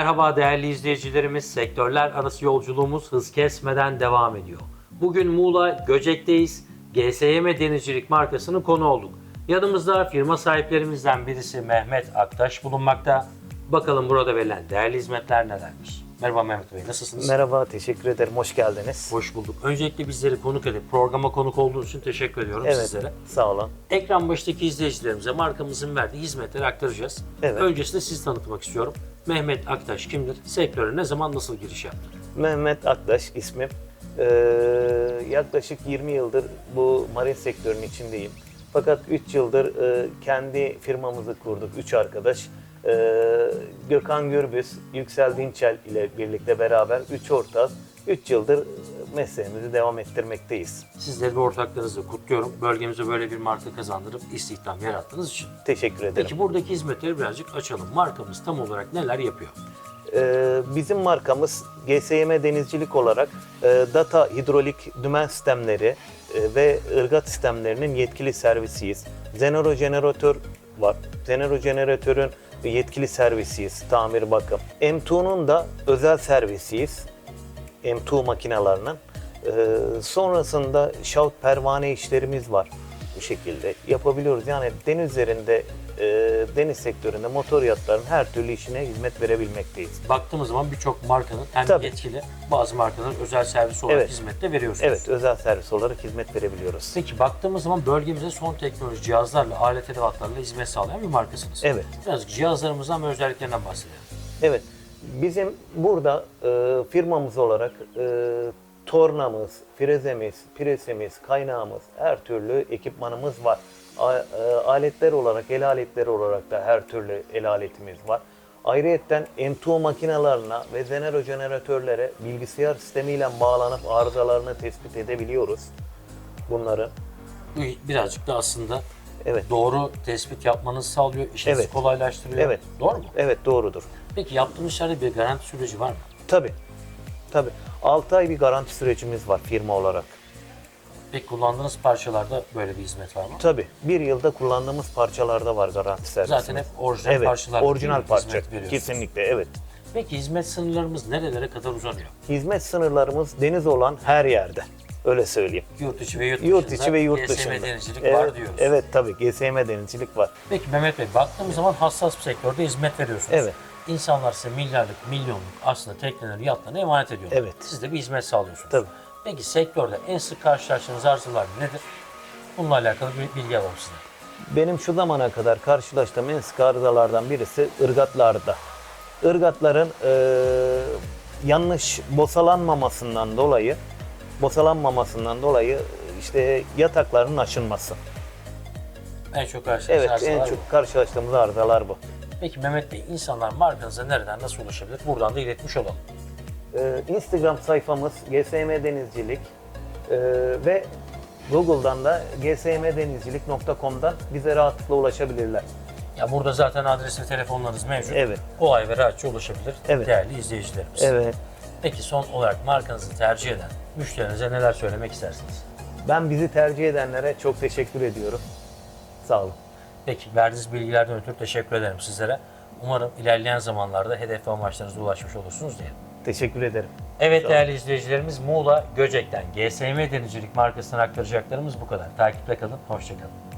Merhaba değerli izleyicilerimiz. Sektörler arası yolculuğumuz hız kesmeden devam ediyor. Bugün Muğla Göcek'teyiz. GSYM Denizcilik markasının konu olduk. Yanımızda firma sahiplerimizden birisi Mehmet Aktaş bulunmakta. Bakalım burada verilen değerli hizmetler nelermiş? Merhaba Mehmet Bey, nasılsınız? Merhaba, teşekkür ederim. Hoş geldiniz. Hoş bulduk. Öncelikle bizleri konuk edip programa konuk olduğunuz için teşekkür ediyorum Evet, sizlere. sağ olun. Ekran başındaki izleyicilerimize markamızın verdiği hizmetleri aktaracağız. Evet. Öncesinde sizi tanıtmak istiyorum. Mehmet Aktaş kimdir? Sektöre ne zaman nasıl giriş yaptı? Mehmet Aktaş ismim. Ee, yaklaşık 20 yıldır bu marin sektörünün içindeyim. Fakat 3 yıldır e, kendi firmamızı kurduk, 3 arkadaş. Ee, Gökhan Gürbüz, Yüksel Dinçel ile birlikte beraber 3 ortağız. 3 yıldır mesleğimizi devam ettirmekteyiz. Sizleri ve ortaklarınızı kutluyorum. Bölgemize böyle bir marka kazandırıp istihdam yarattığınız için. Teşekkür ederim. Peki buradaki hizmetleri birazcık açalım. Markamız tam olarak neler yapıyor? Ee, bizim markamız GSYM Denizcilik olarak e, data hidrolik dümen sistemleri e, ve ırgat sistemlerinin yetkili servisiyiz. Zenero jeneratör var. Zenero jeneratörün yetkili servisiyiz, tamir bakım. M2'nun da özel servisiyiz. M2 makinalarının. Ee, sonrasında şaut pervane işlerimiz var bu şekilde yapabiliyoruz. Yani deniz üzerinde, e, deniz sektöründe motor yatların her türlü işine hizmet verebilmekteyiz. Baktığımız zaman birçok markanın hem Tabii. yetkili bazı markaların özel servis olarak Evet. hizmette veriyorsunuz. Evet, özel servis olarak hizmet verebiliyoruz. Peki baktığımız zaman bölgemize son teknoloji cihazlarla, alet edevatlarla hizmet sağlayan bir markasınız. Evet. Birazcık cihazlarımızdan ve özelliklerinden bahsedelim. Evet, bizim burada e, firmamız olarak e, tornamız, frezemiz, presimiz, kaynağımız, her türlü ekipmanımız var. E, aletler olarak, el aletleri olarak da her türlü el aletimiz var. Ayrıyeten M2 makinalarına ve Zenero jeneratörlere bilgisayar sistemiyle bağlanıp arızalarını tespit edebiliyoruz bunların. Bu birazcık da aslında Evet. doğru tespit yapmanızı sağlıyor, işinizi Evet. kolaylaştırıyor. Evet. Doğru mu? Evet doğrudur. Peki yaptığımız işlerde bir garanti süreci var mı? Tabii. Tabii. 6 ay bir garanti sürecimiz var firma olarak. Peki kullandığınız parçalarda böyle bir hizmet var mı? Tabii. Bir yılda kullandığımız parçalarda var garanti servisimiz. Zaten hep orijinal evet, parçalar. orijinal parça. Kesinlikle evet. Peki hizmet sınırlarımız nerelere kadar uzanıyor? Hizmet sınırlarımız deniz olan her yerde. Öyle söyleyeyim. Yurt içi ve yurt, Yurt içi ve yurt GSM dışında. denizcilik evet, var diyoruz. Evet tabii GSM denizcilik var. Peki Mehmet Bey baktığımız zaman hassas bir sektörde hizmet veriyorsunuz. Evet. İnsanlar size milyarlık, milyonluk aslında tekneleri, yatlarını emanet ediyorlar. Evet. Siz de bir hizmet sağlıyorsunuz. Tabii. Peki sektörde en sık karşılaştığınız arızalar nedir? Bununla alakalı bir bilgi alalım sizden. Benim şu zamana kadar karşılaştığım en sık arızalardan birisi ırgatlarda. Irgatların eee, yanlış bosalanmamasından dolayı bosalanmamasından dolayı işte yatakların aşınması. En çok karşılaştığınız Evet arızalar en bu. çok karşılaştığımız arızalar bu. Peki Mehmet Bey insanlar markanıza nereden nasıl ulaşabilir? Buradan da iletmiş olalım. Ee, Instagram sayfamız GSM Denizcilik ee, ve Google'dan da gsmdenizcilik.com'dan bize rahatlıkla ulaşabilirler. Ya burada zaten adres ve telefonlarınız mevcut. Evet. Kolay ve rahatça ulaşabilir Evet. değerli izleyicilerimiz. Evet. Peki son olarak markanızı tercih eden müşterinize neler söylemek istersiniz? Ben bizi tercih edenlere çok teşekkür ediyorum. Sağ olun. Peki verdiğiniz bilgilerden ötürü teşekkür ederim sizlere. Umarım ilerleyen zamanlarda hedef ve amaçlarınıza ulaşmış olursunuz diye. Teşekkür ederim. Evet değerli izleyicilerimiz Muğla Göcek'ten GSM Denizcilik markasına aktaracaklarımız bu kadar. Takipte kalın, hoşçakalın.